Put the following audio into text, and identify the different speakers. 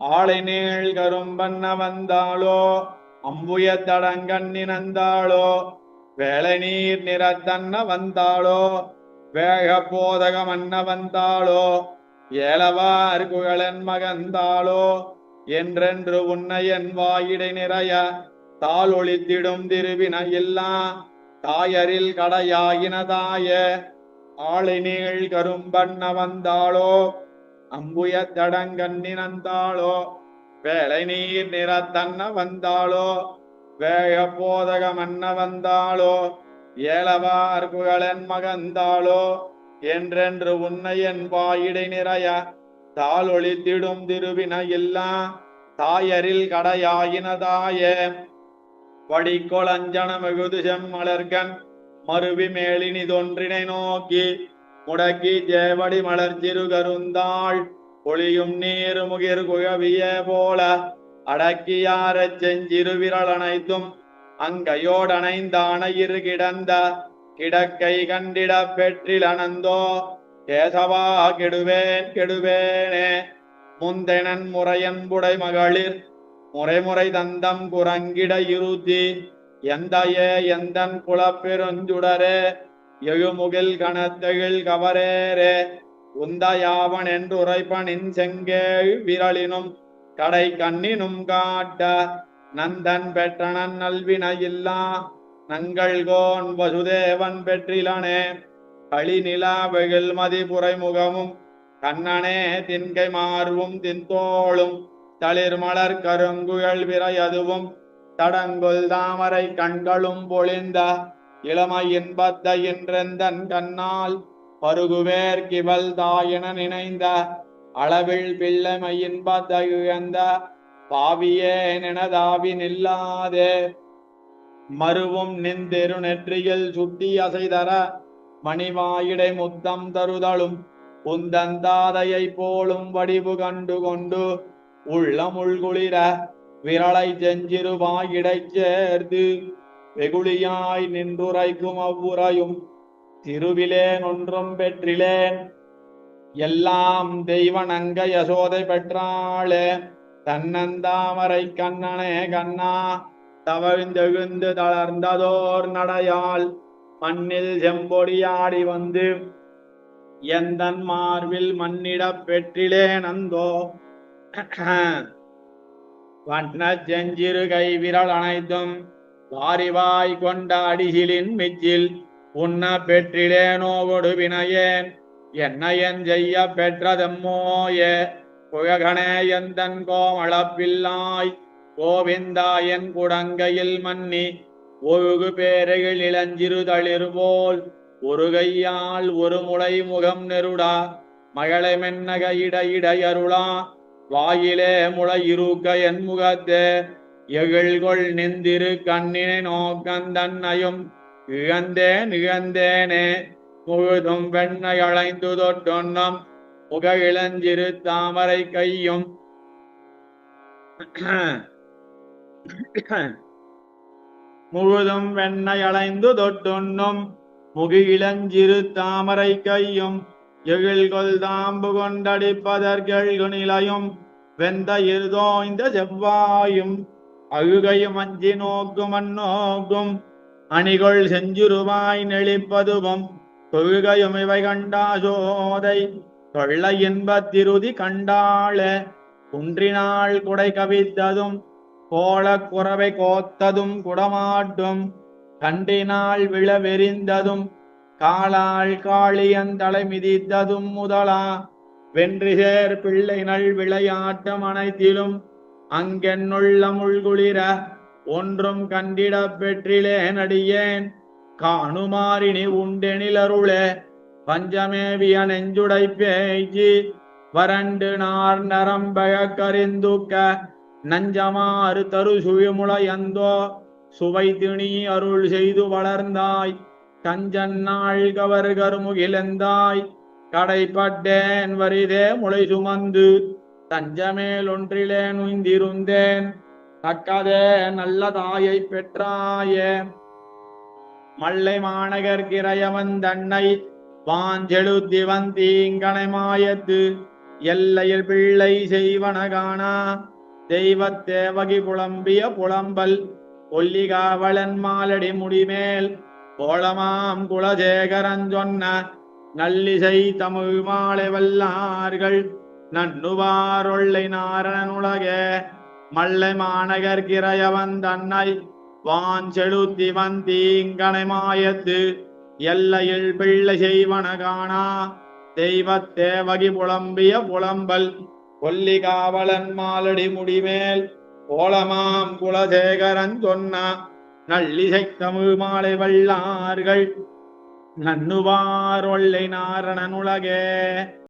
Speaker 1: ஆளை நீள் கரும்பண்ண வந்தாளோ அம்புய தடங்கண்ணினந்தாளோ வேலை நீர் நிறத்தன்ன வந்தாளோ வேக போதகமன்ன வந்தாளோ ஏலவார் குழலன் மகந்தாளோ என்றென்று உன்னை என் வாயிடை நிறைய தாள் ஒளித்திடும் திருவின இல்லா தாயரில் கடையாயினதாய ஆளை நீள் கரும்பண்ண வந்தாளோ அம்புய தடங்கண்ணினந்தாளோ வேலை நீர் நிறத்தன்ன வந்தாளோ வேக போதகமன்ன வந்தாளோ ஏலவார் குழலன் மகந்தாளோ என்றென்று உன்னை என் வாயிடை நிறைய தாள் ஒளித்திடும் திருவின இல்லா தாயரில் கடையாயினதாய. வடிக்கொளஞ்சன மிகுது மலர்கன் மருவி மேலினி தொன்றினை நோக்கி முடக்கி ஜேவடி மலர்ச்சிறு கருந்தாள் ஒளியும் நீர் முகிர் குழவிய போல அடக்கியாரச் செஞ்சிரு விரல் அனைத்தும் அங்கையோடணைந்தான இரு கிடந்த கிடக்கை கண்டிட பெற்றில் அனந்தோ கேசவா கெடுவேன் கெடுவேனே முந்தெனன் முறையன்புடை மகளிர் முறைமுறை தந்தம் குரங்கிட இருத்தி எந்தையே எந்தன் குலப்பெருஞ்சுடரே எழுமுகில் கணத்தெழில் கவரேரே உந்தயாவன் என்று உரைப்பனின் செங்கேழ் விரலினும் கடை கண்ணினும் காட்ட. நந்தன் பெற்றனன் நல்வினையில்லா நங்கள்கோன் வசுதேவன் பெற்றிலனே. களிநிலா வெகில் மதிபுரை முகமும் கண்ணனே தின்கை மார்வும் தின்தோளும். தளிர் மலர் கருங்குழல் விரையதுவும் தடங்குல் தாமரை கண்களும் பொழிந்த. இளமை இன்பத்த என்றெந்தன் கண்ணால் பருகுவேர் கிவல் தாயென நினைந்த அளவில் பிள்ளைமை இன்பத்த பாவியே நினதாவி நில்லாதே. மருவும் நின்திரு நெற்றியில் சுட்டி அசைதர மணிவாயிடை முத்தம் தருதலும் உந்தந்தாதையை போலும் வடிவு கண்டு கொண்டு உள்ளமுள் குளிர விரலை செஞ்சிருவாயிடை சேர்த்து. வெகுளியாய் நின்றுரைக்கும் அவ்வுரையும் திருவிலேன் ஒன்றும் பெற்றிலேன். எல்லாம் தெய்வனங்க யசோதை பெற்றாளே தன்னந்தாமரை கண்ணனே கண்ணா தவழ்ந்தெழுந்து தளர்ந்ததோர் நடையால் மண்ணில் செம்பொடியாடி வந்து எந்தன் மார்பில் மண்ணிடப் பெற்றிலேன் அந்தோ வண்ண செஞ்சிறு கை விரல் அனைத்தும் வாரிவாய் கொண்ட அடிகிலின் மிச்சில் உண்ண பெற்றிலேனோ வினையேன் என்னையன் செய்ய பெற்றதம்மோய புககணே எந்தன் கோமளப்பில்லாய். கோவிந்தா என் குடங்கையில் மன்னி ஒழுகு பேரையில் இளஞ்சிறு தளிர் போல் ஒரு கையால் ஒரு முளை முகம் நெருடா. மகளை மென்னக இட இடையருளா வாயிலே முளை இருக்க என் முகத்தே எகிழ்கொள் நெந்திரு கண்ணினை நோக்கந்தன்னையும் இழந்தேன் இழந்தேனே முழுதும் வெண்ணை அழைந்து தொட்டொன்னம் புக இளஞ்சிறு தாமரை கையும். முழுதும் வெண்ணை அலைந்து தொட்டுண்ணும் முகு இளஞ்சிறு தாமரை கையும். எகிழ்கொள் தாம்பு கொண்டடிப்பதற்கெழ்கு நிலையும் வெந்த இருதோய்ந்த செவ்வாயும். அழுகையும் அஞ்சி நோக்கும் அந்நோக்கும் அணிகள் செஞ்சுருவாய் நெளிப்பதுவும் தொழுகையும் இவை கண்டாசோதை தொல்லை இன்பத்திருதி கண்டாள குன்றினால் குடை கவித்ததும் கோலக் குறவை கோத்ததும் குடமாட்டும் கண்டினால் விழவெறிந்ததும் காலால் காளியன் தலை மிதித்ததும் முதலா. வென்றிசேர் பிள்ளை நல் விளையாட்டம் அனைத்திலும் அங்கென்னுள்ள முள்குளிர ஒன்றும் கண்டிடப் பெற்றிலேன் அடியேன் காணுமாறினி உண்டெனிலருளே பஞ்சமேவிய நெஞ்சுடை பேய்ச்சி வறண்டு நார் நரம்பக கரிந்துக்க நஞ்சமாறு தரு சுழிமுளையந்தோ சுவை திணி அருள் செய்து வளர்ந்தாய். கஞ்சன் நாள் கவர் கருமுகிலந்தாய் கடைப்பட்டேன் வரிதே முளை சுமந்து தஞ்சமேல் ஒன்றிலே நுய்ந்திருந்தேன். தக்கதே நல்ல தாயை பெற்றாய. மல்லை மாநகர் கிரையவன் தன்னை வாஞ்செழுத்தி வந்தீங்கனை மாயத்து எல்லையில் பிள்ளை செய்வன காணா. தெய்வத் தேவகி புலம்பிய புலம்பல். ஒல்லிகாவலன் மாலடி முடிமேல். கோலமாம் குலசேகரன் சொன்ன நல்லிசை தமிழ் மாலை வல்லார்கள். நன்னுவாரொள்ளை நாரணன் உலகே மல்லை மாநகர் கிரையவன் தன்னை வான் செலுத்தி வந்தீங்கனை மாயத்து எல்லையில் பிள்ளை செய்வன காணா. தெய்வ தேவகி புலம்பிய புலம்பல் கொல்லி காவலன் மாலடி முடிமேல் கோலமாம் குலசேகரன் சொன்ன நல்லிசை தமிழ் மாலை வல்லார்கள். நன்னுவார் ஒல்லை நாரணன் உலகே